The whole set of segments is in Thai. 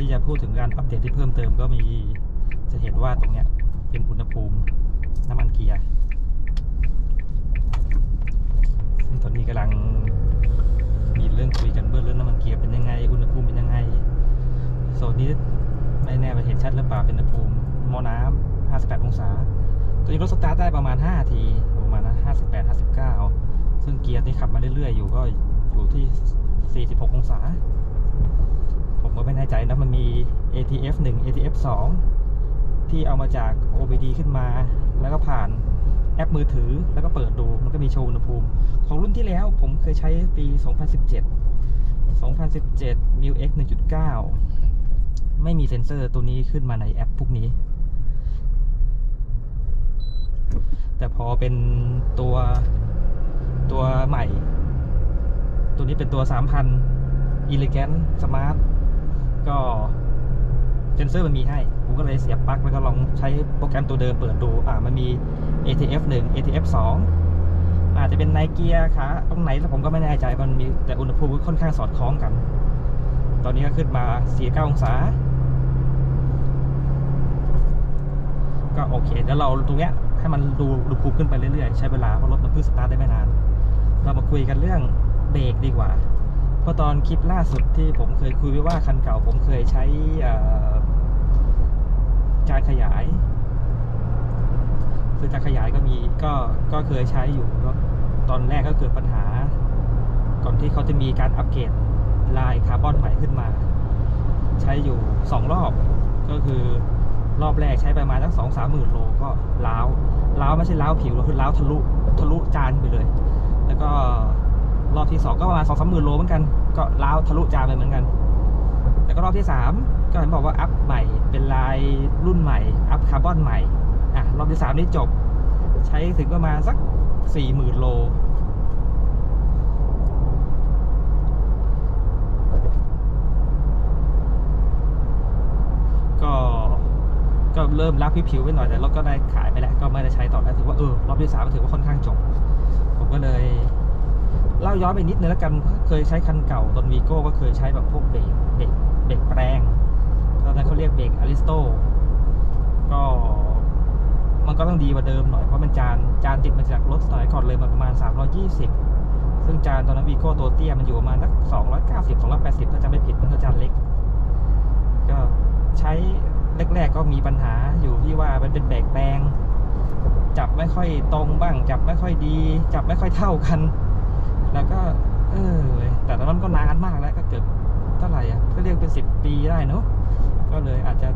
ที่จะพูดถึงการอัปเดตที่เพิ่มเติมก็มีจะเห็นว่าตรงเนี้ยเป็นอุณหภูมิน้ำมันเกียร์ซึ่งตอนนี้กำลังมีเรื่องคุยกันเบื้องเรื่องน้ำมันเกียร์เป็นยังไง อุณหภูมิเป็นยังไงโซนนี้ไม่แน่ว่าเห็นชัดหรือเปล่าเป็นอุณหภูมิมอน้ำ58 องศา ตัวนี้รถสตาร์ทได้ประมาณ 5 ทีประมาณนะ58 59 ซึ่งเกียร์ที่ขับมาเรื่อยๆ อยู่ก็อยู่ที่ 46 องศา ก็ไม่แน่ใจนะมันมี ATF 1 ATF 2 ที่เอามาจาก OBD ขึ้นมา แล้วก็ผ่านแอปมือถือแล้วก็เปิดดูมันก็มีโชว์อุณหภูมิ ของรุ่นที่แล้วผมเคยใช้ปี 2017 2017 m i x 1.9 ไม่มีเซ็นเซอร์ตัวนี้ขึ้นมาในแอปพวกนี้ แต่พอเป็นตัวตัวใหม่ ตัวนี้เป็นตัว 3,000 Elegant Smart ก็เซนเซอร์มันมีให้ผมก็เลยเสียบปลั๊กแล้วก็ลองใช้โปรแกรมตัวเดิมเปิดดูอ่ามันมี ATF 1 ATF 2อาจจะเป็นไนเกียร์ขาตรงไหนแล้วผมก็ไม่แน่ใจมันมีแต่อุณหภูมิค่อนข้างสอดคล้องกัน ตอนนี้ก็ขึ้นมา 49 องศา ก็โอเคเดี๋ยวเราตรงเนี้ยให้มันดูดูภูมิขึ้นไปเรื่อยๆ ใช้เวลาเพราะรถมันเพิ่งสตาร์ทได้ไม่นาน เรามาคุยกันเรื่องเบรกดีกว่า เพราะตอนคลิปล่าสุดที่ผมเคยคุยไว้ว่าคันเก่าผมเคยใช้จานขยายซึ่งจานขยายก็มีก็ก็เคยใช้อยู่แล้วตอนแรกก็เกิดปัญหา ก่อนที่เขาจะมีการอัปเกรดลายคาร์บอนใหม่ขึ้นมา ใช้อยู่สองรอบ ก็คือรอบแรกใช้ประมาณสักสองสามหมื่นโลก็ล้าวล้าวไม่ใช่ล้าวผิวหรอกคือล้าวทะลุทะลุจานไปเลย แล้วก็ รอบที่สองก็ประมาณสองสามหมื่นโลเหมือนกัน ก็ล้าวทะลุจานไปเหมือนกัน แล้วก็รอบที่สามก็เห็นบอกว่าอัพใหม่เป็นลายรุ่นใหม่ อัพคาร์บอนใหม่อะรอบที่สามนี่จบ ใช้ถึงประมาณสักสี่หมื่นโลก็ก็เริ่มรักผิวไปหน่อยแต่รถก็ได้ขายไปแล้วก็ไม่ได้ใช้ต่อแล้วถือว่าเออรอบที่สามถือว่าค่อนข้างจบ ผมก็เลย เล่าย้อนไปนิดนึงแล้วกันเคยใช้คันเก่าตอนวีโก้ก็เคยใช้แบบพวกเบรกเบรกเบรกแปลงตอนนั้นเขาเรียกเบรกอลิสโตก็มันก็ต้องดีกว่าเดิมหน่อยเพราะมันจานจานติดมาจากรถสมัยก่อนเลยมาประมาณ 320 ซึ่งจานตอนนั้นวีโก้ตัวเตี้ยมันอยู่ประมาณสัก290 280 ถ้าจำไม่ผิดมันก็จานเล็ก ก็ใช้แรกๆก็มีปัญหาอยู่ที่ว่ามันเป็นเบรกแปลงจับไม่ค่อยตรงบ้าง จับไม่ค่อยดี จับไม่ค่อยเท่ากัน แล้วก็ เออแต่ตอนนั้นก็นานมากแล้วก็เกือบเท่าไหร่อะก็เรียกเป็นสิบปีได้เนอะก็เลยอาจจะ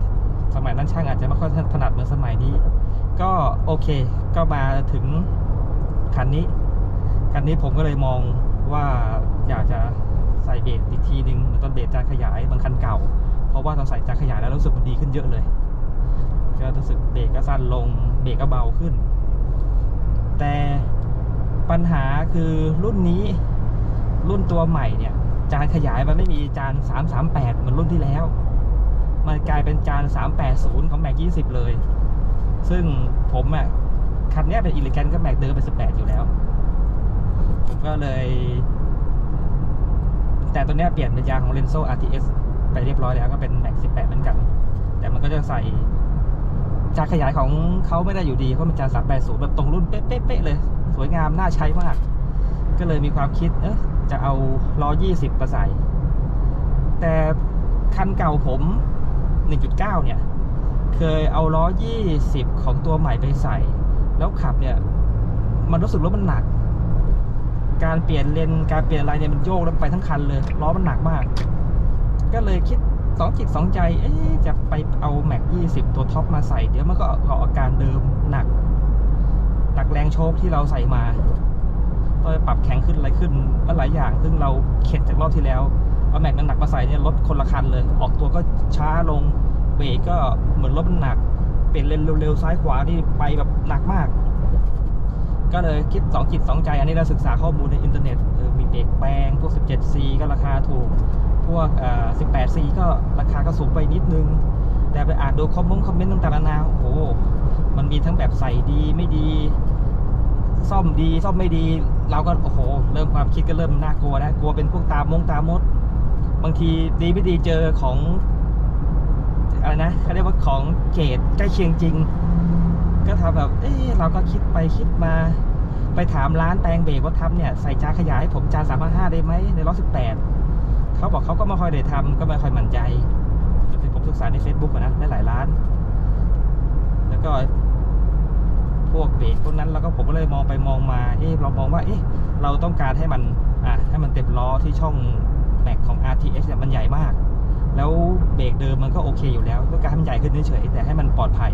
สมัยนั้นช่างอาจจะไม่ค่อยถนัดเหมือนสมัยนี้ ก็โอเค ก็มาถึงคันนี้คันนี้ผมก็เลยมองว่าอยากจะใส่เบรกอีกทีนึงเหมือนตอนเบรกจานขยายบางคันเก่า เพราะว่าตอนใส่จานขยายแล้วรู้สึกมันดีขึ้นเยอะเลย ก็รู้สึกเบรกก็สั้นลงเบรกก็เบาขึ้น แต่ ปัญหาคือรุ่นนี้ รุ่นตัวใหม่เนี่ย จานขยายมันไม่มีจาน 338 เหมือนรุ่นที่แล้ว มันกลายเป็นจาน 380 ของแม็ก20 เลย ซึ่งผมอะ่ะคันนี้เป็นอิเลแกนก็แม็กเดิมเป็น18 อยู่แล้ว ผมก็เลย แต่ตัวนี้เปลี่ยนเป็นยางของ Renzo RTS ไปเรียบร้อยแล้วก็เป็นแม็ก18 เหมือนกัน แต่มันก็จะใส่จานขยายของเขาไม่ได้อยู่ดีเพราะมันจาน380แบบตรงรุ่นเป๊ะๆเลย สวยงามน่าใช้มาก ก็เลยมีความคิดเอ๊ะจะเอาล้อ20มาใส่แต่คันเก่าผม 1.9 เนี่ย เคยเอาล้อ 20 ของตัวใหม่ไปใส่ แล้วขับเนี่ย มันรู้สึกว่ามันหนัก การเปลี่ยนเลนการเปลี่ยนอะไรเนี่ยมันโยกแล้วไปทั้งคันเลยล้อมันหนักมาก ก็เลยคิดสองจิตสองใจ เอ๊ะจะไปเอาแม็ก20 ตัวท็อปมาใส่ เดี๋ยวมันก็ออกอาการเดิมหนัก หนักแรงโชคที่เราใส่มาต้องปรับแข็งขึ้นอะไรขึ้นหลายอย่าง ซึ่งเราเข็ดจากรอบที่แล้วเอาแม็กหนักมาใส่เนี่ยรถคนละคันเลย ออกตัวก็ช้าลงเบรกก็เหมือนรถมันหนัก เปลี่ยนเลนเร็วๆซ้ายขวานี่ไปแบบหนักมาก ก็เลยคิดสองจิตสองใจ อันนี้เราศึกษาข้อมูลในอินเทอร์เน็ตมีเบรกแปลงพวก 17C ก็ราคาถูก พวก 18C ก็ราคาก็สูงไปนิดนึง แต่ไปอ่านดูคอมเมนต์คอมเมนต์ต่างๆนานาโอ้โห มันมีทั้งแบบใส่ดีไม่ดี ซ่อมดีซ่อมไม่ดี เราก็โอ้โห เริ่มความคิดก็เริ่มน่ากลัวแล้วกลัวเป็นพวกตามงตามด บางทีดีไม่ดีเจอของอะไรนะเขาเรียกว่าของเกรดใกล้เคียงจริง ก็ทำแบบ เอ๊ะเราก็คิดไปคิดมา ไปถามร้านแปลงเบรกว่าทำเนี่ยใส่จานขยายให้ผมจานสามห้าได้ไหมในร้อยสิบแปดเขาบอกเขาก็ไม่ค่อยได้ทำก็ไม่ค่อยมั่นใจแต่ที่ผมศึกษาใน Facebook นะได้หลายร้าน ก็ พวกเบรกพวกนั้นแล้วก็ผมก็เลยมองไปมองมาเอ๊ะเรามองว่าเอ๊ะเราต้องการให้มันอะให้มันเต็มล้อที่ช่องแม็กของ RTS เนี่ยมันใหญ่มาก แล้วเบรกเดิมมันก็โอเคอยู่แล้วต้องการให้มันใหญ่ขึ้นเฉยๆแต่ให้มันปลอดภัย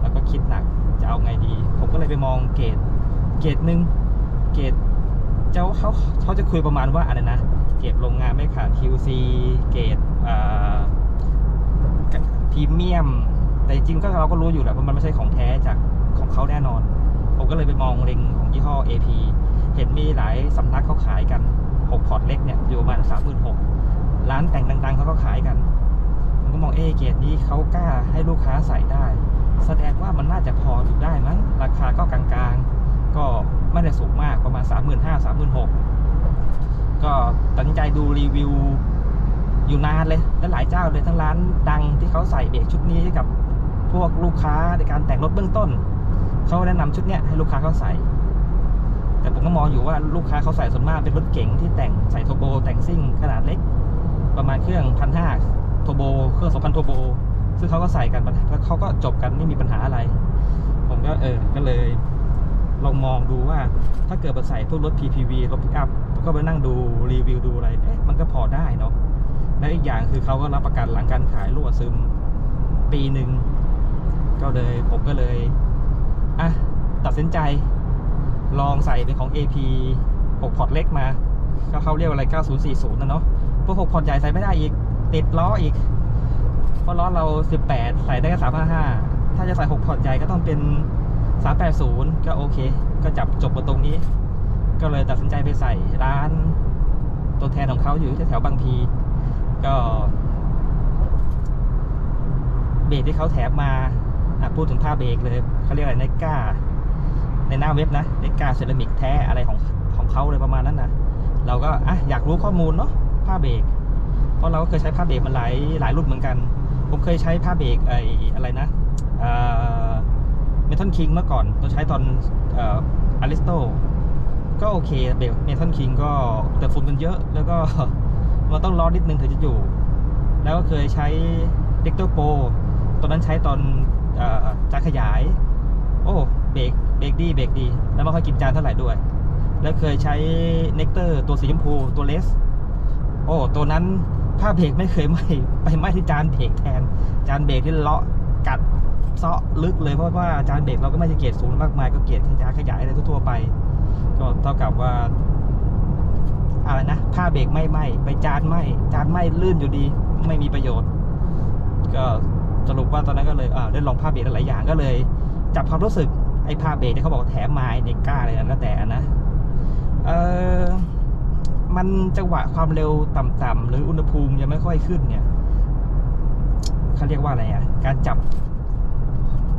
แล้วก็คิดหนักจะเอาไงดี ผมก็เลยไปมองเกรดเกรดหนึ่งเกรดเจ้าเขาเขาจะคุยประมาณว่าอะไรนะเกรดโรงงานไม่ขาด QC เกรดอ่าพรีเมียม แต่จริงๆก็เราก็รู้อยู่แหละว่ามันไม่ใช่ของแท้จากของเขาแน่นอน ผมก็เลยไปมองเล็งของยี่ห้อ AP เห็นมีหลายสำนักเขาขายกัน6พอร์ตเล็กเนี่ยอยู่ประมาณ36,000ร้านแต่งดังๆเขาก็ขายกันผมก็มองเอเกรดนี้เขากล้าให้ลูกค้าใส่ได้ แสดงว่ามันน่าจะพออยู่ได้มั้งราคาก็กลางๆ ก็ไม่ได้สูงมากประมาณ 3 5 0 0 0 3 6 0 0 0 ก็ตัดสินใจดูรีวิวอยู่นานเลย และหลายเจ้าเลยทั้งร้านดังที่เขาใส่เบรกชุดนี้กับ พวกลูกค้าในการแต่งรถเบื้องต้น เขาแนะนำชุดเนี้ยให้ลูกค้าเขาใส่ แต่ผมก็มองอยู่ว่าลูกค้าเขาใส่ส่วนมากเป็นรถเก๋งที่แต่งใส่โทโบแต่งซิ่งขนาดเล็ก ประมาณเครื่องพันห้าโทโบเครื่องสองพันโทโบซึ่งเขาก็ใส่กันแล้วเขาก็จบกันไม่มีปัญหาอะไร ผมก็เออก็เลยลองมองดูว่าถ้าเกิดมาใส่พวกรถ PPV รถพิกอัพก็ไปนั่งดูรีวิวดูอะไรเอ๊ะมันก็พอได้เนาะและอีกอย่างคือเขาก็รับประกันหลังการขายรั่วซึม ปีหนึ่ง ก็เลยผมก็เลยอะตัดสินใจลองใส่เป็นของ AP 6พอร์ตเล็กมาก็เขาเรียกว่าอะไร 9040นะเนาะพวก6พอร์ตใหญ่ใส่ไม่ได้อีก ติดล้ออีก เพราะล้อเรา 18 ใส่ได้แค่355 ถ้าจะใส่ 6พอร์ตใหญ่ก็ต้องเป็น 380 ก็โอเค ก็จับจบมาตรงนี้ ก็เลยตัดสินใจไปใส่ร้าน ตัวแทนของเขาอยู่แถวบางพี ก็ เบรกที่เขาแถมมา พูดถึงผ้าเบรกเลยเขาเรียกอะไรไนก้า ในหน้าเว็บนะไนก้าเซรามิกแท้อะไรของของเขาเลยประมาณนั้นนะเราก็อะอยากรู้ข้อมูลเนาะผ้าเบรกเพราะเราก็เคยใช้ผ้าเบรกมันหลายหลายรุ่นเหมือนกัน ผมเคยใช้ผ้าเบรกไออะไรนะเมทัลคิงเมื่อก่อนเราใช้ตอนอาริสโตก็โอเคเบรกเมทัลคิงก็แต่ฝุ่นมันเยอะแล้วก็มันต้องร้อนนิดนึงถึงจะอยู่ แล้วก็เคยใช้เด็กเตอร์โปตอนนั้นใช้ตอน จานขยาย โอ้เบรกเบรกดีเบรกดี แล้วไม่ค่อยกินจานเท่าไหร่ด้วย แล้วเคยใช้เนกเตอร์ตัวสีชมพูตัวเลสโอ้ตัวนั้นผ้าเบรกไม่เคยไหมไปไหมที่จานเบรกแทน จานเบรกที่เลาะกัดเซาะลึกเลยเพราะว่าจานเบรกเราก็ไม่ใช่เกรสูงมากมายก็เกรจานขยายอะไรทั่วไป ก็เท่ากับว่าอะไรนะผ้าเบรกไม่ไหมไปจานไหมจานไหมลื่นอยู่ดี ไม่มีประโยชน์ ก็ สรุปว่าตอนนั้นก็เลยเอ่าได้ลองผ้าเบรกหลายอย่างก็เลย จับความรู้สึกไอ้ผ้าเบรกที่เขาบอกแถมไมาในก้าอะไรนั่นแล้วแต่นะเออมันจังหวะความเร็วต่ำๆหรืออุณหภูมิยังไม่ค่อยขึ้นเนี่ยเขาเรียกว่าอะไรอะ การจับ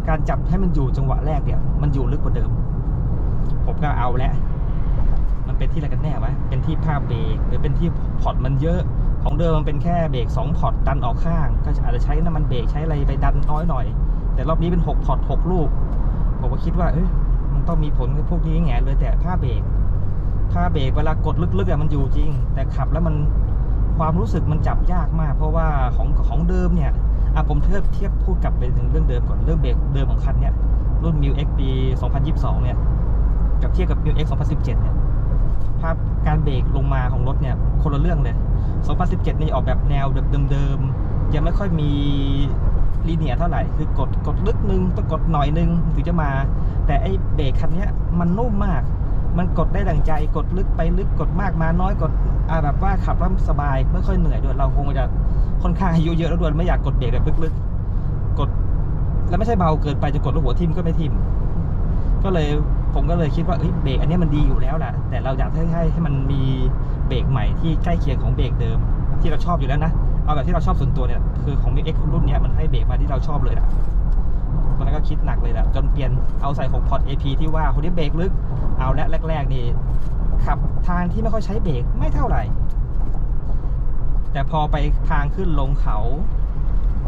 การจับให้มันอยู่จังหวะแรกเนี่ย มันอยู่ลึกกว่าเดิม ผมก็เอาแล้วมันเป็นที่อะไรกันแน่วะเป็นที่ผ้าเบรกหรือเป็นที่พอร์ตมันเยอะ ของเดิมมันเป็นแค่เบรก2พอร์ตดันออกข้าง ก็อาจจะใช้น้ำมันเบรกใช้อะไรไปดันน้อยหน่อย แต่รอบนี้เป็น6พอร์ต6ลูก ผมก็คิดว่าเอ้ยมันต้องมีผลกับพวกนี้แง่เลยแต่ผ้าเบรกผ้าเบรกเวลากดลึกๆอะมันอยู่จริง แต่ขับแล้วมันความรู้สึกมันจับยากมาก เพราะว่าของของเดิมเนี่ยอะผมเทียบเทียบพูดกลับไปถึงเรื่องเดิมก่อนเรื่องเบรกเดิมของคันเนี่ยรุ่น m ิ X ปี 2022 เนี่ยกับเทียบกับ m ิ X 2017 เนี่ยภาพการเบรกลงมาของรถเนี่ยคนละเรื่องเลย 2017 นี่ออกแบบแนวเดิมๆยังไม่ค่อยมีลีเนียเท่าไหร่ คือกดกดลึกนึงต้องกดหน่อยนึงถึงจะมา แต่ไอ้เบรกคันนี้มันนุ่มมาก มันกดได้ดังใจ กดลึกไปลึกกดมากมาน้อยกดอ่าแบบว่าขับแล้วสบายไม่ค่อยเหนื่อยด้วยเราคงจะค่อนข้างอายุเยอะแล้วด้วยไม่อยากกดเบรกแบบลึกๆกด แล้วไม่ใช่เบาเกินไปจะกดแล้วหัวทิ่มก็ไม่ทิ่มก็เลยผมก็เลยคิดว่าเบรกอันนี้มันดีอยู่แล้วแหละแต่เราอยากให้ให้ให้มันมี ที่ใกล้เคียงของเบรกเดิม ที่เราชอบอยู่แล้วนะ เอาแบบที่เราชอบส่วนตัวเนี่ย คือของ m ิ X รุ่นนี้มันให้เบรกมาที่เราชอบเลยนะตอนนั้นก็คิดหนักเลยแหละจนเปลี่ยนเอาใส่6พอร์ต AP ที่ว่าคนนี้เบรกลึก เอาและแรก ๆ นี่ขับทางที่ไม่ค่อยใช้เบรกไม่เท่าไหร่ แต่พอไปทางขึ้นลงเขา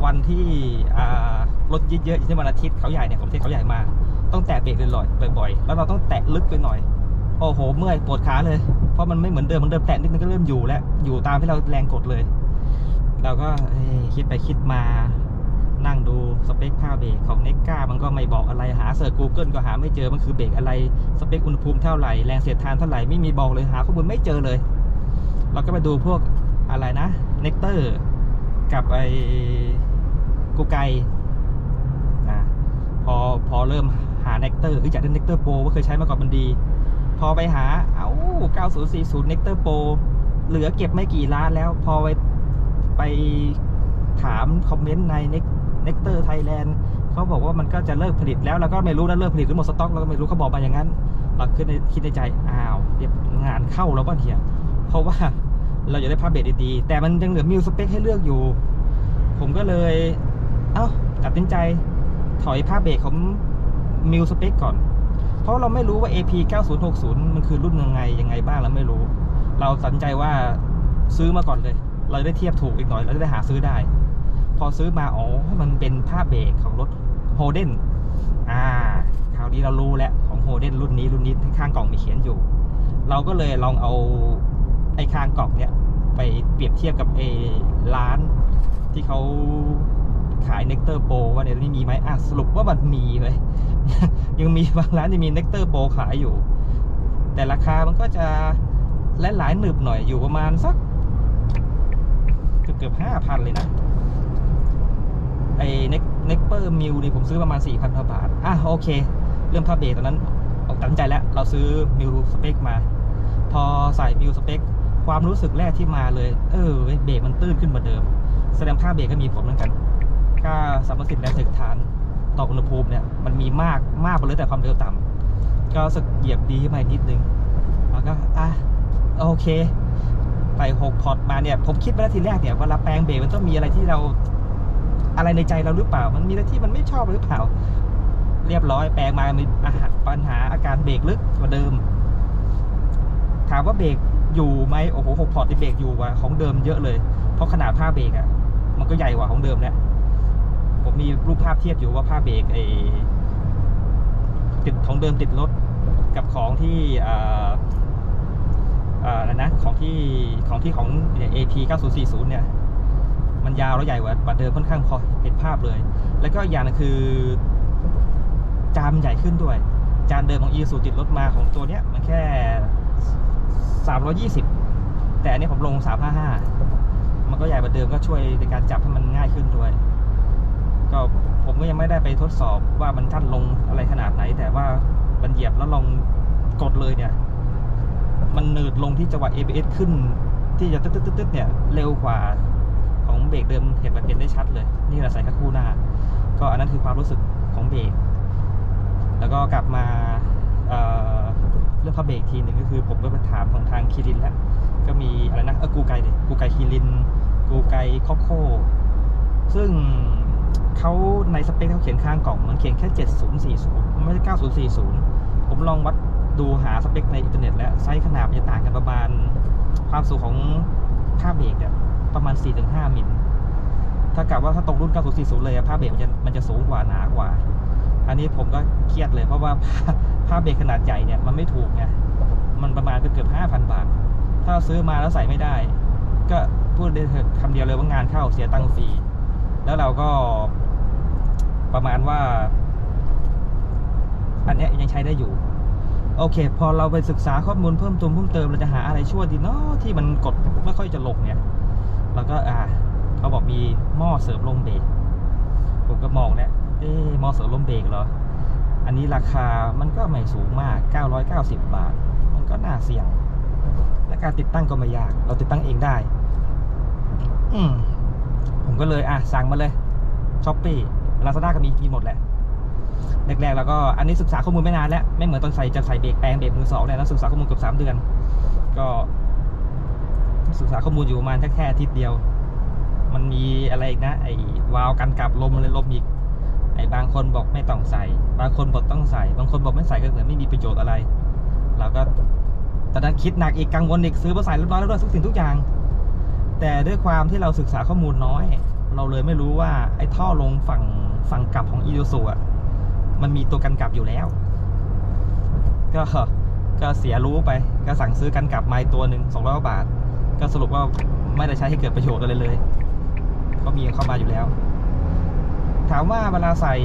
วันที่รถเยอะๆอย่างเช่นวันอาทิตย์เขาใหญ่เนี่ยผมเที่ยวเขาใหญ่มา ต้องแตะเบรกเลยๆบ่อยๆ แล้วเราต้องแตะลึกไปหน่อย โอ้โห เมื่อยปวดขาเลย เพราะมันไม่เหมือนเดิมมันเดิมแตะนิดนึงก็เริ่มอยู่แล้วอยู่ตามที่เราแรงกดเลย เราก็คิดไปคิดมานั่งดูสเปคผ้าเบรกของเนก้ามันก็ไม่บอกอะไรหาเสิร์ช Google ก็หาไม่เจอมันคือเบรกอะไรสเปคอุณหภูมิเท่าไหร่แรงเสียดทานเท่าไหร่ไม่มีบอกเลยหาข้อมูลไม่เจอเลย เราก็ไปดูพวกอะไรนะเนกเตอร์กับไอ้กูไกอะพอพอเริ่มหาเนกเตอร์อยากได้เนกเตอร์โปรว่าเคยใช้มาก่อนมันดี พอไปหา เอา้า9040เนกเตอร์โปรเหลือเก็บไม่กี่ล้านแล้ว พอไปไปถามคอมเมนต์ในเน็กเน็กเตอร์ไทยแลนด์เขาบอกว่ามันก็จะเลิกผลิตแล้วเราก็ไม่รู้นะเลิกผลิตหรือหมดสต็อกเราก็ไม่รู้เขาบอกมาอย่างนั้นเราคิดในคิดในใจ อ้าวเดี๋ยวงานเข้าแล้วบ้านเถียเพราะว่าเราอยากได้ภาพเบรดดีๆแต่มันยังเหลือมิวสเปคให้เลือกอยู่ ผมก็เลย เอ้าตัดสินใจถอยภาพเบรกของมิวสเปคก่อน ราะเราไม่รู้ว่า AP 9060 มันคือรุ่นยังไงยังไงบ้างเราไม่รู้ เราตัดสินใจว่าซื้อมาก่อนเลย เราได้เทียบถูกอีกหน่อย เราจะได้หาซื้อได้ พอซื้อมาอ๋อมันเป็นภาเบรกของรถโฮเดนอ่าคราวนี้เรารู้แล้วของโฮเดนรุ่นนี้รุ่นนี้ข้างกล่องมีเขียนอยู่ เราก็เลยลองเอาไอ้ข้างกล่องเนี่ยไปเปรียบเทียบกับเอร้านที่เขาขายเนกเตอร์โปว่าเนี่ยนี่มีไหมอะสรุปว่ามันมีเลย ยังมีบางร้านยังมีเนกเตอร์โปรขายอยู่ แต่ราคามันก็จะและหลายๆหนึบหน่อยอยู่ประมาณสักเกือบเกือบห้าพันเลยนะ ไอเน็กเน็กเปอร์มิวนี่ผมซื้อประมาณ4,000กว่าบาท อะโอเค เรื่องภาพเบรกตอนนั้นออกตัดใจแล้ว เราซื้อมิวสเปคมา พอใส่มิวสเปคความรู้สึกแรกที่มาเลย เออเบรกมันตื้นขึ้นกว่าเดิม แสดงภาพเบรกก็มีผลเหมือนกัน ค่าสัมประสิทธิ์แรงเสียดทาน ต่ออุณหภูมิเนี่ยมันมีมากมากไปเลยแต่ความเร็วต่ำก็สึกเหยียบดีขึ้นมานิดนึงแล้วก็อะโอเค ไปหกพอร์ตมาเนี่ยผมคิดไปแล้วทีแรกเนี่ยเวลาแปลงเบรกมันต้องมีอะไรที่เราอะไรในใจเราหรือเปล่า มันมีอะไรที่มันไม่ชอบหรือเปล่า เรียบร้อยแปลงมามีอาหารปัญหาอาการเบรกลึกกว่าเดิม ถามว่าเบรกอยู่ไหมโอ้โหหกพอร์ตที่เบรกอยู่ว่าของเดิมเยอะเลย เพราะขนาดผ้าเบรกอะมันก็ใหญ่กว่าของเดิมเนี่ย ผมมีรูปภาพเทียบอยู่ว่าผ้าเบรกไอติดของเดิมติดรถกับของที่อ่าอ่าอะไรนะของที่ของที่ของ AP 9040 เนี่ย มันยาวแล้วใหญ่กว่ากว่าเดิมค่อนข้างพอเห็นภาพเลย แล้วก็อย่างนึงคือ จานมันใหญ่ขึ้นด้วย จานเดิมของ e ีสูติดรถมาของตัวเนี้ย มันแค่ 320 แต่อันนี้ผมลง 355 มันก็ใหญ่กว่าเดิมก็ช่วยในการจับให้มันง่ายขึ้นด้วย ก็ผมก็ยังไม่ได้ไปทดสอบว่ามันกั้นลงอะไรขนาดไหน แต่ว่ามันเหยียบแล้วลองกดเลยเนี่ย มันหนืดลงที่จังหวะ ABS ขึ้น ที่จะตึ๊ดตึ๊ดตึ๊ดเนี่ยเร็วกว่าของเบรกเดิมเห็นมันเห็นได้ชัดเลย นี่แหละใส่ข้าคู่หน้า ก็อันนั้นคือความรู้สึกของเบรกแล้วก็กลับมาเเรื่องพระเบรกทีหนึ่งก็คือ ผมก็ไปถามของทางคีรินแล้ว ก็มีอะไรนะเออกูไกเดิกูไกคีริน กูไกคอโคซึ่ง เขาในสเปคเขาเขียนข้างกล่องมันเขียนแค่ 7040 ไม่ใช่ 9040 ผมลองวัดดูหาสเปคในอินเทอร์เน็ตแล้วไซส์ขนาดมันจะต่างกันประมาณ ความสูงของผ้าเบรกเนี่ยประมาณ 4-5 มิลถ้ากลับว่าถ้าตรงรุ่น 9040 เลยผ้าเบรกมันจะมันจะสูงกว่าหนากว่า อันนี้ผมก็เครียดเลยเพราะว่าผ้าเบรกขนาดใหญ่เนี่ยมันไม่ถูกไงมันประมาณเกือบ5,000 บาท ถ้าซื้อมาแล้วใส่ไม่ได้ ก็พูดได้คำเดียวเลยว่างานเข้าเสียตังค์ฟรี แล้วเราก็ประมาณว่า อันนี้ยังใช้ได้อยู่ โอเค พอเราไปศึกษาข้อมูลเพิ่มเติมเพิ่มเติมเราจะหาอะไรช่วยดีเนาะที่มันกดไม่ค่อยจะลงเนี่ยเราก็อ่าเขาบอกมีหม้อเสริมลมเบรกผมก็มองเนี่ยเอ๊หม้อเสริมลมเบรกเหรออันนี้ราคามันก็ไม่สูงมาก 990 บาท มันก็น่าเสี่ยง และการติดตั้งก็ไม่ยาก เราติดตั้งเองได้ อืม ผมก็เลยอะสั่งมาเลยช้อปปี้ลาซาด้าก็มีมีหมดแหละแรกๆแล้วก็อันนี้ศึกษาข้อมูลไม่นานแล้วไม่เหมือนตอนใส่จะใส่เบรกแปลงเบรกมือสองเนี่ยแล้วศึกษาข้อมูลเกือบสามเดือน ก็ ศึกษาข้อมูลอยู่ประมาณแค่แค่อาทิตย์เดียว มันมีอะไรอีกนะ ไอ้วาล์วกันกลับลมอะไรลมอีกไอ้บางคนบอกไม่ต้องใส่ บางคนบอกต้องใส่ บางคนบอกไม่ใส่ก็เหมือนไม่มีประโยชน์อะไรเราก็ตอนนั้นคิดหนักอีกกังวลอีกซื้อมาใส่เรียบร้อยแล้วด้วยทุกสิ่งทุกอย่าง แต่ด้วยความที่เราศึกษาข้อมูลน้อย เราเลยไม่รู้ว่าไอ้ท่อลงฝั่งฝั่งกลับของอี u ูซูอะมันมีตัวกันกลับอยู่แล้ว ก็ก็เสียรู้ไป ก็สั่งซื้อกันกลับไม้ตัวหนึ่งสองร้อยบาท ก็สรุปว่าไม่ได้ใช้ให้เกิดประโยชน์อะไรเลยก็มีเข้ามาอยู่แล้ว ถามว่าเวลาใส่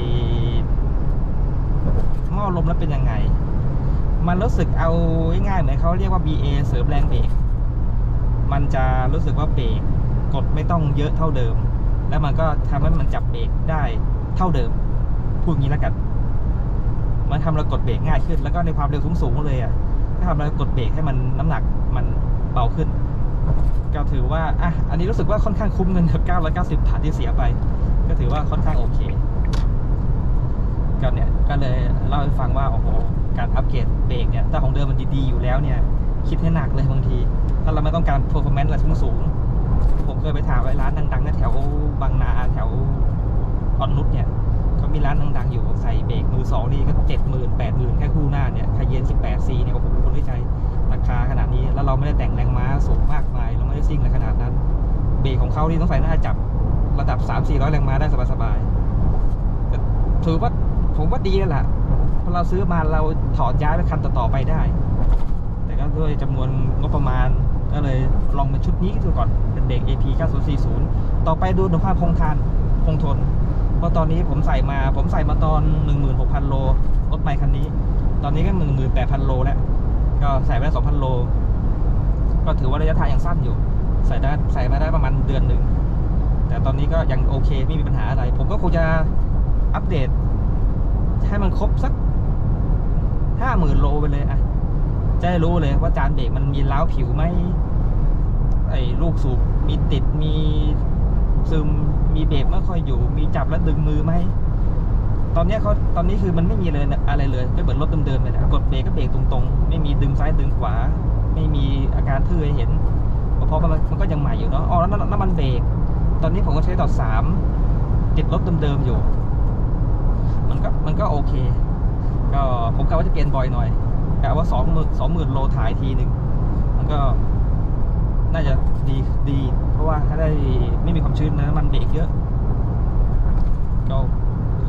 หม้อลมแล้วเป็นยังไง มันรู้สึกเอาง่ายๆเหมือนเขาเรียกว่า BA เสริมแรงเบรก มันจะรู้สึกว่าเบรกกดไม่ต้องเยอะเท่าเดิม แล้วมันก็ทำให้มันจับเบรกได้เท่าเดิม พูดงี้แล้วกัน มันทำเรากดเบรกง่ายขึ้น แล้วก็ในความเร็วสูงๆเลยอะ ถ้าทำเรากดเบรกให้มันน้ำหนักมันเบาขึ้น ก็ถือว่า อะ อันนี้รู้สึกว่าค่อนข้างคุ้มเงินกับ 990บาทที่เสียไป ก็ถือว่าค่อนข้างโอเค ก็เนี่ย ก็เลยเล่าให้ฟังว่า โอ้โห การอัปเกรดเบรกเนี่ย ถ้าของเดิมมันดีๆอยู่แล้วเนี่ย คิดให้หนักเลยบางที ถ้าเราไม่ต้องการ performance อะไรสูงๆผมเคยไปถามไอ้ร้านดังๆนะแถวบางนาแถวออนนุชเนี่ยเขามีร้านดังๆอยู่ใส่เบรกมือสองนี่ก็เจ็ดหมื่นแปดหมื่นแค่คู่หน้าเนี่ยคาเยนสิบแปดซีเนี่ยโอ้โหคนที่ใจราคาขนาดนี้ แล้วเราไม่ได้แต่งแรงม้าสูงมากมายเราไม่ได้ซิ่งอะไรขนาดนั้น เบรกของเขานี่ต้องใส่หน้าจับระดับ3 400แรงม้าได้สบายๆถือว่าผมว่าดีแล้วล่ะพอเราซื้อมาเราถอดย้ายไปคันต่อๆไปได้ แต่ก็ด้วยจำนวนงบประมาณ ก็เลยลองเป็นชุดนี้ดูก่อนเป็นเบรก AP 9040 ต่อไปดูคุณภาพคงทานคงทน เพราะตอนนี้ผมใส่มาผมใส่มาตอน 16,000 โลรถไมค์คันนี้ ตอนนี้ก็ 18,000 โลแล้ว ก็ใส่ไปได้2,000 โล ก็ถือว่าระยะทางยังสั้นอยู่ ใส่ได้ใส่มาได้ประมาณเดือนหนึ่ง แต่ตอนนี้ก็ยังโอเคไม่มีปัญหาอะไร ผมก็คงจะอัปเดต ให้มันครบสักห้าหมื่นโลไปเลยอะจะได้รู้เลยว่าจานเบรกมันมีล้าวผิวไหม ไอ้ลูกสูบมีติดมีซึมมีเบรกไม่ค่อยอยู่ มีจับแล้วดึงมือไหมตอนนี้เขาตอนนี้คือมันไม่มีเลยอะไรเลยไม่เหมือนรถเดิมๆเลยนะกดเบรกก็เบรกตรงๆ ไม่มีดึงซ้ายดึงขวา ไม่มีอาการทื่อให้เห็นเพราะมันมันก็ยังใหม่อยู่เนาะอ๋อแล้วน้ำมันเบรกตอนนี้ผมก็ใช้ดอสามติดรถเดิมๆอยู่ มันก็มันก็โอเค ก็ผมกะว่าจะเปลี่ยนบ่อยหน่อยกะว่าสองหมื่นสองหมื่นโลถ่ายทีหนึ่งมันก็ น่าจะดีดี เพราะว่าถ้าได้ไม่มีความชื้นนะน้ำมันเบรกเยอะก็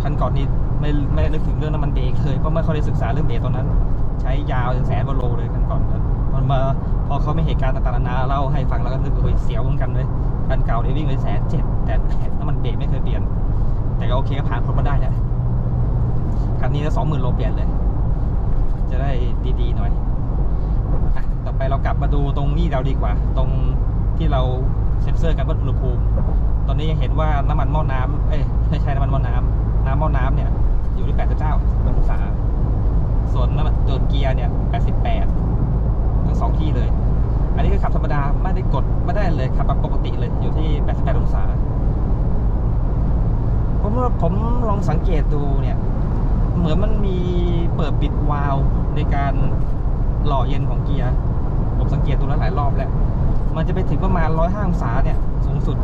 คันก่อนนี้ไม่ไม่ได้นึกถึงเรื่องน้ำมันเบรกเลยเพราะไม่ค่อยได้ศึกษาเรื่องเบรกตอนนั้น ใช้ยาวถึงแสนกว่าโลเลยคันก่อนพอมาพอเขาไม่เหตุการณ์ต่างๆนานาเล่าให้ฟังแล้วก็นึกว่าเฮ้ยเสียวเหมือนกันเลยคันเก่าเนี่ยวิ่งไปแสนเจ็ดแต่น้ำมันเบรกไม่เคยเปลี่ยน แต่ก็โอเคก็ผ่านพ้นมาได้แหละคันนี้ก็สองหมื่นโลเปลี่ยนเลย จะได้ดีๆหน่อย ไปเรากลับมาดูตรงนี้เราดีกว่า ตรงที่เราเซ็นเซอร์กันวัดอุณหภูมิ ตอนนี้ยังเห็นว่าน้ำมันหม้อน้ำเอ้ยไม่ใช่น้ำมันหม้อน้ำน้ำหม้อน้ำเนี่ยอยู่ที่89องศาส่วนน้ำมันโดนเกียร์เนี่ย 88 ทั้งสองที่เลย อันนี้คือขับธรรมดาไม่ได้กดไม่ได้เลยขับแบบปกติเลยอยู่ที่ 88 องศา ผมผมลองสังเกตดูเนี่ย เหมือนมันมีเปิดปิดวาล์วในการหล่อเย็นของเกียร์ ผมสังเกตดูแล้วหลายรอบแล้ว มันจะไปถึงประมาณ105องศาเนี่ยสูงสุด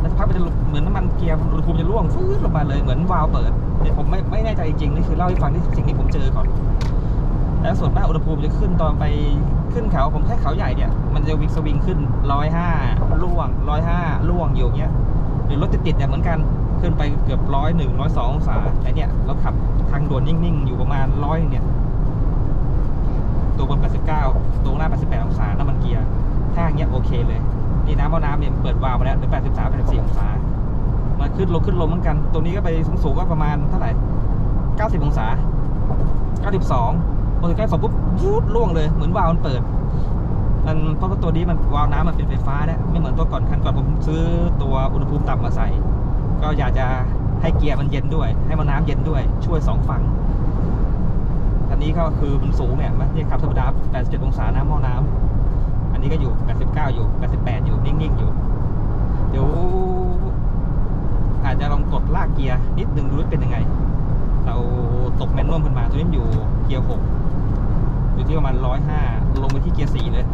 แล้วพักมันจะเหมือนน้ำมันเกียร์อุณหภูมิจะร่วงฟื้นลงมาเลยเหมือนวาล์วเปิดเนี่ยผมไม่ไม่แน่ใจจริงนี่คือเล่าให้ฟังที่สิ่งที่ผมเจอก่อน แล้วส่วนมากอุณหภูมิจะขึ้นตอนไปขึ้นเขาผมแค่เขาใหญ่เนี่ยมันจะวิงสวิงขึ้นร้อยห้าล่วงร้อยห้าล่วงอยู่เงี้ยหรือรถติดๆเนี่ยเหมือนกันขึ้นไปเกือบร้อยหนึ่งร้อยสององศาแต่เนี่ยเราขับทางด่วนนิ่งๆ อยู่ประมาณร้อยเนี่ย ตัวบน 89 ตัวหน้า 88 องศา น้ำมันเกียร์ ถ้าอย่างเงี้ยโอเคเลย นี่น้ำเอาน้ำเนี่ยเปิดวาล์วมาแล้วหลือ 83 84 องศา มาขึ้นลงขึ้นลงเหมือนกัน ตัวนี้ก็ไปสูงๆก็ประมาณเท่าไหร่ 90 องศา 92 พอถึงใกล้ฝนปุ๊บวูดล่วงเลย เหมือนวาล์วมันเปิด มันเพราะว่าตัวนี้มันวาล์วน้ำมันเป็นไฟฟ้านี่ยไม่เหมือนตัวก่อนคันก่อนผมซื้อตัวอุณหภูมิต่ำมาใส่ ก็อยากจะให้เกียร์มันเย็นด้วย ให้มันน้ำเย็นด้วย ช่วยสองฝั่ง อันนี้ก็คือมันสูงเนี่ยมันเนี่ขับธรรมดา 87 องศาน้ำหม้อน้ำอันนี้ก็อยู่ 89 อยู่ 88 อยู่นิ่งๆอยู่ เดี๋ยวอาจจะลองกดลากเกียร์นิดนึงดูว่าเป็นยังไง เราตกแมนนวลขึ้นมาตัวนี้อยู่เกียร์ 6 อยู่ที่ประมาณ 105 ลงไปที่เกียร์ 4 เลย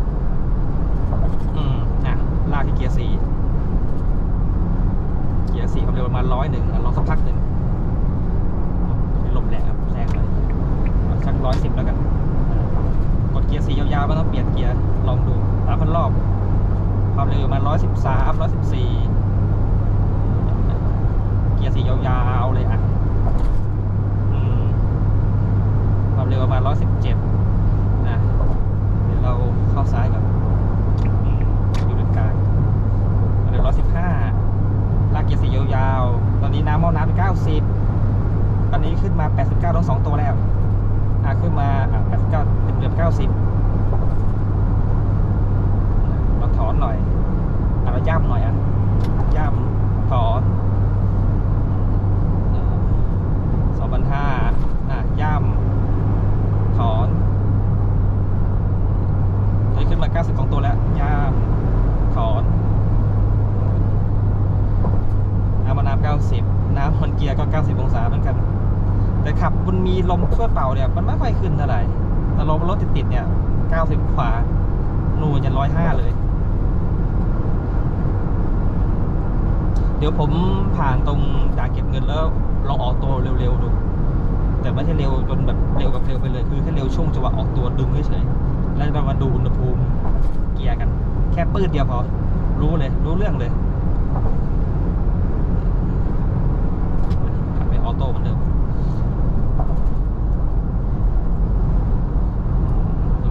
อืมอะลากที่เกียร์ 4 เกียร์ 4 ความเร็วประมาณ 101ลองสักพักหนึ่ง สักร้อยสิบแล้วกัน กดเกียร์สียาวๆไม่ต้องเปลี่ยนเกียร์ ลองดูตามพันรอบ ความเร็วมาร้อยสิบสามร้อยสิบสี่เกียร์สียาวๆเลยอะความเร็วประมาณร้อยสิบเจ็ดนะเดี๋ยวเราเข้าซ้ายก่บอยู่ตรงกลางเร็วร้อยสิบห้าลากเกียร์สียาวๆ ตอนนี้น้ำมอน้ำเป็นเก้าสิบตอนนี้ขึ้นมาแปดสิบเก้าลงสองตัวแล้ว อะขึ้นมาอะ89เต็มเกือบ90เราถอนหน่อยอะเราย่ำหน่อยอะย่ำถอนสองพันห้าอะย่ำถอนตอนนี้ขึ้นมา90ของตัวแล้วย่ำถอนน้ำมันน้ำ90น้ำมันเกียร์ก็90องศาเหมือนกัน แต่ขับมันมีลมช่วยเป่าเนี่ย มันไม่ค่อยขึ้นเท่าไหร่แต่ลมรถติดๆเนี่ย90ขวานูนยัน105เลย เดี๋ยวผมผ่านตรงด่านเก็บเงินแล้วลองออกตัวเร็วๆดู แต่ไม่ใช่เร็วจนแบบเร็วแบบเร็วไปเลย คือแค่เร็วช่วงจังหวะออกตัวดึงเฉยๆแล้วเรามาดูอุณหภูมิเกียร์กัน แค่ปื้ดเดียวพอ รู้เลย รู้เรื่องเลยขับไปออโต้เหมือนเดิม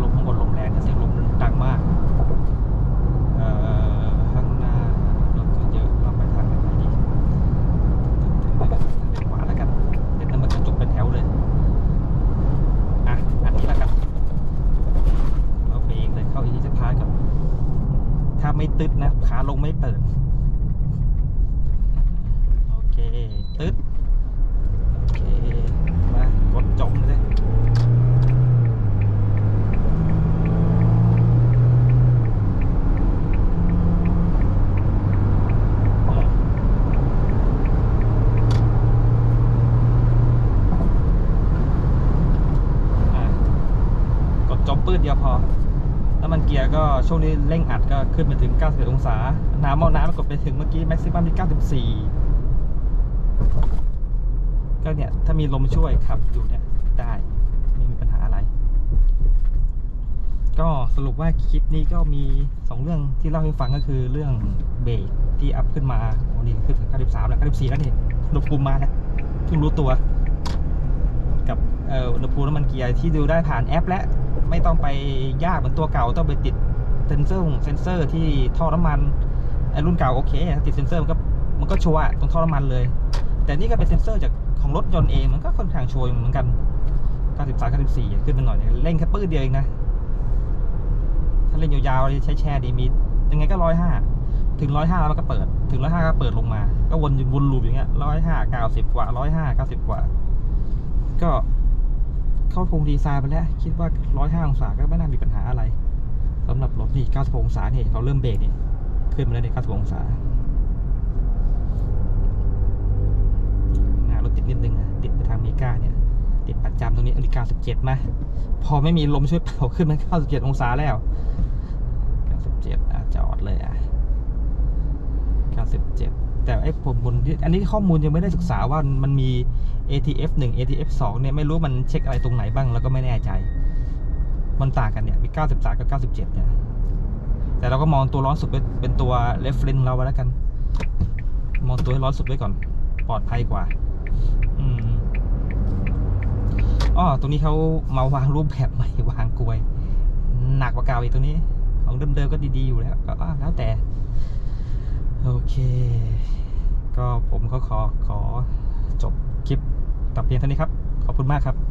ลมข้างบนลมแรงนะเสียงลมดังมาก เอ่อ ข้างหน้ารถก็เยอะเราไปทางไหนดีเดี๋ยวขวาแล้วกันเดี๋ยวนั้นมันกระจุกเป็นแถวเลย อะ อันนี้แล้วกัน เราเบรกเลยเข้าอีกจะพากับ ถ้าไม่ตึดนะ ขาลงไม่เปิด โอเค ตึ๊ด โอเค มากดจมเลยอืมอะกดจมปื้ดเดียวพอ แล้วมันเกียร์ก็ช่วงนี้เร่งอัดก็ขึ้นไปถึง 91 องศา น้ำเอาน้ำกดไปถึงเมื่อกี้แม็กซิมัมที่ 94 ก็เนี่ย ถ้ามีลมช่วยขับอยู่เนี่ย ได้ไม่มีปัญหาอะไร ก็สรุปว่าคลิปนี้ก็มี 2 เรื่องที่เล่าให้ฟังก็คือเรื่องเบรกที่อัพขึ้นมาโอ้นี่ขึ้นถึง 93 แล้ว 94 แล้วนี่อุณหภูมิมาแล้วเพิ่งรู้ตัว กับเอ่ออุณหภูมิน้ำมันเกียร์ที่ดูได้ผ่านแอปและ ไม่ต้องไปยากเหมือนตัวเก่าต้องไปติดเซนเซอร์เซนเซอร์ที่ท่อน้ำมันไอรุ่นเก่าโอเคถ้าติดเซนเซอร์มันก็มันก็ชัวร์ตรงท่อน้ำมันเลย แต่นี่ก็เป็นเซนเซอร์จากของรถยนต์เองมันก็ค่อนข้างชัวร์เหมือนกัน 93 94 ขึ้นมาหน่อยเร่งแค่ปื้ดเดียวเองนะ ถ้าเล่นยาวๆใช้แช่ดีมียังไงก็105ถึง105แล้วมันก็เปิด ถึง105ก็เปิดลงมา ก็วนวนลูปอย่างเงี้ย105 90กว่า105 90กว่า ก็ เข้าโครงดีไซน์ไปแล้ว คิดว่า 105 องศาก็ไม่น่ามีปัญหาอะไรสำหรับรถนี่90องศาเนี่ยเราเริ่มเบรกนี่ขึ้นมาแล้วเนี่ย90องศาหน้ารถติดนิดนึงอะติดไปทางเมกาเนี่ย ติดประจำตรงนี้อันนี้97มา พอไม่มีลมช่วยเป่าขึ้นมา97 องศาแล้ว 97อะจอดเลยอะ 97 แต่ไอ้ผมบนอันนี้ข้อมูลยังไม่ได้ศึกษาว่ามันมี ATF 1 ATF 2เนี่ยไม่รู้มันเช็คอะไรตรงไหนบ้างแล้วก็ไม่แน่ใจ มันต่างกันเนี่ยมี 93 กับ 97 เนี่ย แต่เราก็มองตัวร้อนสุดเป็นเป็นตัว reference เราไว้แล้วกัน มองตัวให้ร้อนสุดไว้ก่อนปลอดภัยกว่า อืมอ้อตรงนี้เขามาวางรูปแบบใหม่วางกลวย หนักกว่าเก่าอีกตัวนี้ ของเดิมๆก็ดีๆอยู่แล้วก็แล้วแต่ โอเค ก็ผมก็ขอขอจบคลิปแต่เพียงเท่านี้ครับ ขอบคุณมากครับ